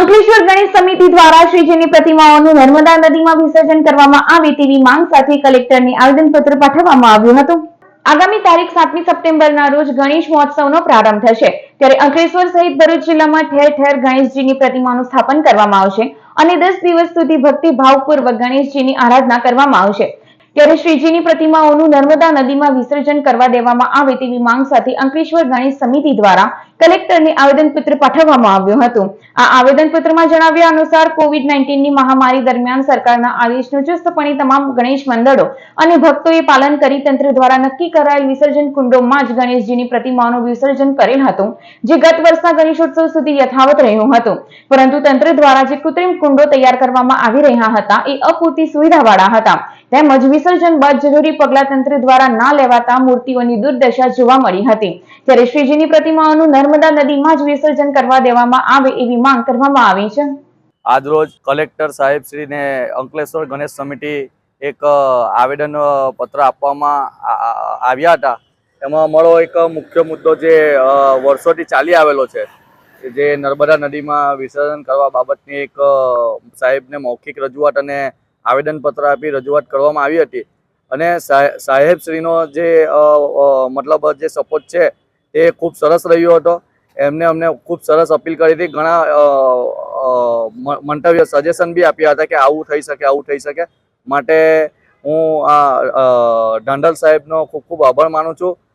અંકલેશ્વર ગણેશ સમિતિ દ્વારા શ્રીજીની પ્રતિમાઓનું નર્મદા નદીમાં વિસર્જન કરવામાં આવે તેવી માંગ સાથે કલેક્ટરને આવેદનપત્ર પાઠવવામાં આવ્યું હતું. આગામી તારીખ સાતમી સપ્ટેમ્બરના રોજ ગણેશ મહોત્સવનો પ્રારંભ થશે. ત્યારે અંકલેશ્વર સહિત ભરૂચ જિલ્લામાં ઠેર ઠેર ગણેશજીની પ્રતિમાનું સ્થાપન કરવામાં આવશે અને દસ દિવસ સુધી ભક્તિ ભાવપૂર્વક ગણેશજીની આરાધના કરવામાં આવશે. ત્યારે શ્રીજીની પ્રતિમાઓનું નર્મદા નદીમાં વિસર્જન કરવા દેવામાં આવે તેવી માંગ સાથે અંકલેશ્વર ગણેશ સમિતિ દ્વારા કલેક્ટરને આવેદનપત્ર પાઠવવામાં આવ્યું હતું. આ આવેદનપત્રમાં જણાવ્યા અનુસાર કોવિડ નાઇન્ટીનની મહામારી દરમિયાન સરકારના આદેશનું ચુસ્તપણે તમામ ગણેશ મંડળો અને ભક્તોએ પાલન કરી તંત્ર દ્વારા નક્કી કરાયેલ વિસર્જન કુંડોમાં જ ગણેશજીની પ્રતિમાઓનું વિસર્જન કરેલ હતું, જે ગત વર્ષના ગણેશોત્સવ સુધી યથાવત રહ્યું હતું. પરંતુ તંત્ર દ્વારા જે કૃત્રિમ કુંડો તૈયાર કરવામાં આવી રહ્યા હતા, એ અપૂરતી સુવિધાવાળા હતા. તેમજ વિસર્જન બાદ જરૂરી પગલાં તંત્ર દ્વારા ના લેવાતા મૂર્તિઓની દુર્દશા જોવા મળી હતી. ત્યારે શ્રીજીની પ્રતિમાઓનું નર્મદા નદીમાં જ વિસર્જન કરવા દેવામાં આવે એવી માંગ કરવામાં આવી છે. આજરોજ કલેક્ટર સાહેબ શ્રીને અંકલેશ્વર ગણેશ સમિતિ એક આવેદન પત્ર આપવામાં આવ્યા હતા. એમાં અમારો એક મુખ્ય મુદ્દો જે વર્ષોથી ચાલી આવેલો છે, જે નર્મદા નદીમાં વિસર્જન કરવા બાબતની એક સાહેબને મૌખિક રજૂઆત અને આવેદનપત્ર આપી રજૂઆત કરવામાં આવી હતી. અને સાહે- સાહેબશ્રીનો જે મતલબ જે સપોર્ટ છે એ ખૂબ સરસ રહ્યો હતો. એમને અમને ખૂબ સરસ અપીલ કરી હતી. ઘણા મંતવ્ય સજેશન બી આપ્યા હતા કે આવું થઈ શકે, આવું થઈ શકે. માટે હું આ ઢાંડલ સાહેબનો ખૂબ ખૂબ આભાર માનું છું.